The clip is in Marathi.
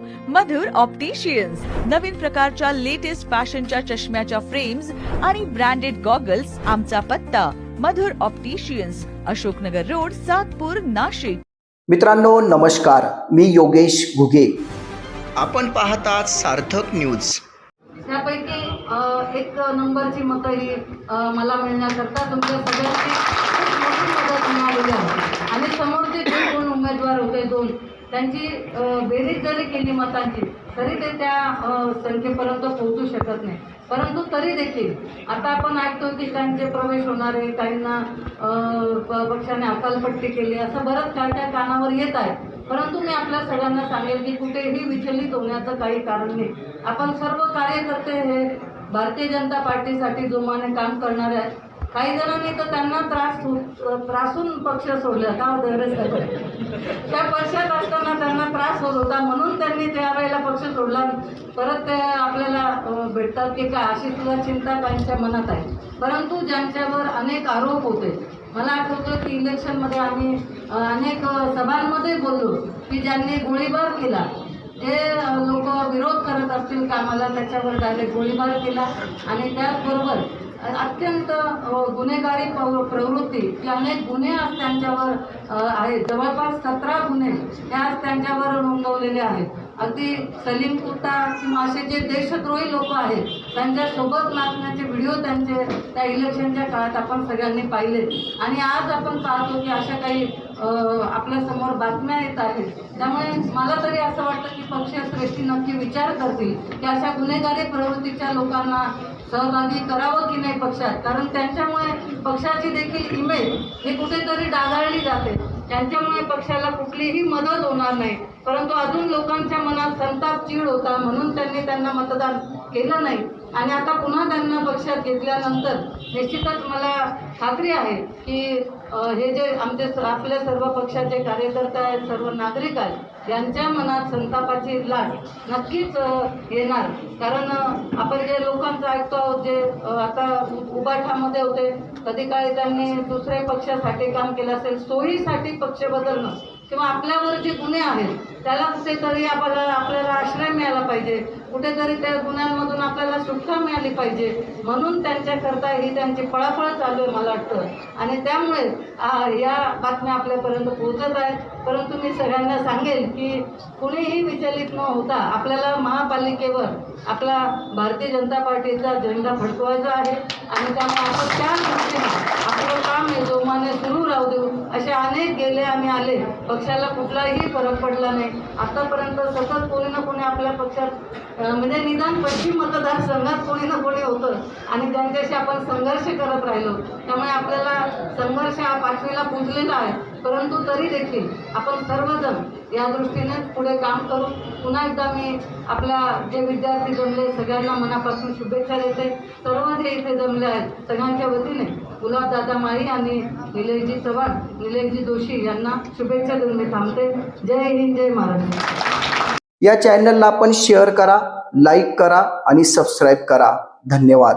मधुर ऑप्टिशियन्स नवीन प्रकारच्या लेटेस्ट फॅशनच्या चष्म्याच्या फ्रेम्स आणि ब्रँडेड गॉगल्स आमचा पत्ता मधुर ऑप्टिशियन्स अशोकनगर रोड सातपूर नाशिक. मित्रांनो नमस्कार. मी योगेश घुगे. आपण पाहतात सार्थक न्यूज त्यापैकी एक नंबरची मतं ही मला मिळण्याकरता तुमच्या सगळ्यांची खूप मोठी मदत मिळालेली आहे. आणि समोरचे जे दोन होते दोन. त्यांची बेरीज जरी केली मतांची तरी ते त्या संख्येपर्यंत पोहोचू शकत नाही. परंतु तरी देखील आता आपण ऐकतो की त्यांचे प्रवेश होणारे काहींना प- पक्षाने अकालपट्टी केली असं बरंच काय काय कानावर येत आहे. परंतु मी आपल्या सगळ्यांना सांगेल की कुठेही विचलित होण्याचं काही कारण नाही. आपण सर्व कार्यकर्ते हे भारतीय जनता पार्टीसाठी जोमाने काम करणारे आहेत. काही जणांनी तर त्यांना त्रास त्रासून पक्ष सोडला का धैर्य त्या पक्षात असताना त्यांना त्रास होत होता म्हणून त्यांनी त्यावेळेला पक्ष सोडला. परत ते आपल्याला भेटतात की काय अशी सुद्धा चिंता त्यांच्या मनात आहे. परंतु ज्यांच्यावर अनेक आरोप होते मला आठवतं की इलेक्शनमध्ये आम्ही अनेक सभांमध्ये बोललो की ज्यांनी गोळीबार केला जे लोक विरोध करत असतील कामाला त्याच्यावर डायरेक्ट गोळीबार केला. आणि त्याचबरोबर अत्यंत गुन्हेगारी प्रव- प्रवृत्ती. की अनेक गुन्हे आज त्यांच्यावर आहेत. जवळपास सतरा गुन्हे हे आज त्यांच्यावर नोंदवलेले आहेत. अगदी सलीम कुत्ता किंवा असे जे देशद्रोही लोक आहेत त्यांच्यासोबत नाचण्याचे व्हिडिओ त्यांचे त्या इलेक्शनच्या काळात आपण सगळ्यांनी पाहिले. आणि आज आपण पाहतो की अशा काही आपल्या आपल्यासमोर बातम्या येत आहेत. त्यामुळे मला तरी असं वाटतं की पक्षश्रेष्ठी नक्की विचार करतील की अशा गुन्हेगारी प्रवृत्तीच्या लोकांना सहभागी करावं की नाही पक्षात? कारण त्यांच्यामुळे पक्षाची देखील इमेज ही कुठेतरी डागाळली जाते. त्यांच्यामुळे पक्षाला कुठलीही मदत होणार नाही. परंतु अजून लोकांच्या मनात संताप चीड होता म्हणून त्यांनी त्यांना मतदान केलं नाही. आणि आता पुन्हा त्यांना पक्षात घेतल्यानंतर निश्चितच मला खात्री आहे की हे जे आमचे आपल्या सर्व पक्षाचे कार्यकर्ते आहेत सर्व नागरिक आहेत यांच्या मनात संतापाची लाट नक्कीच येणार. कारण आपण जे लोकांचं ऐकतो आहोत जे आता उ- उबाठामध्ये होते कधी काळी त्यांनी दुसऱ्या पक्षासाठी काम केलं असेल सोयीसाठी पक्ष बदलणं किंवा आपल्यावर जे गुन्हे आहेत त्याला कुठेतरी आपल्याला आपल्याला आश्रय मिळाला पाहिजे. कुठेतरी त्या गुन्ह्यांमधून आपल्याला सुटका मिळाली पाहिजे. म्हणून त्यांच्याकरता ही त्यांची फळाफळ चालू आहे मला वाटतं. आणि त्यामुळे या बातम्या आपल्यापर्यंत पोहोचत आहेत. परंतु मी सगळ्यांना सांगेन की कुणीही विचलित न होता आपल्याला महापालिकेवर आपला भारतीय जनता पार्टीचा झेंडा फडकवायचा आहे. आणि त्यामुळे आपण त्या दृष्टीने आपलं काम आहे जोमाने सुरू राहू देऊ. असे अनेक गेले आणि आले. पक्षाला कुठलाही फरक पडला नाही. आतापर्यंत सतत कोणी ना कोणी आपल्या पक्षात म्हणजे निदान पश्चिम मतदारसंघात कोणी ना कोणी होतं. आणि त्यांच्याशी आपण संघर्ष करत राहिलो त्यामुळे आपल्याला संघर्ष हा पाचवीला पुजलेला आहे. परंतु तरी देखील आपण सर्वजण या दृष्टीने पुढे काम करू पुन्हा एकदा मी आपल्या जे विद्यार्थी जमले सगळ्यांना मनापासून शुभेच्छा देते. सर्व जे इथे जमले आहेत सगळ्यांच्या वतीने गुलाबदादा माळी आणि निलेशजी चव्हाण निलेशजी जोशी यांना शुभेच्छा देऊन मी थांबते. जय हिंद जय महाराष्ट्र. या चॅनलला आपण शेअर करा लाईक करा आणि सबस्क्राईब करा. धन्यवाद.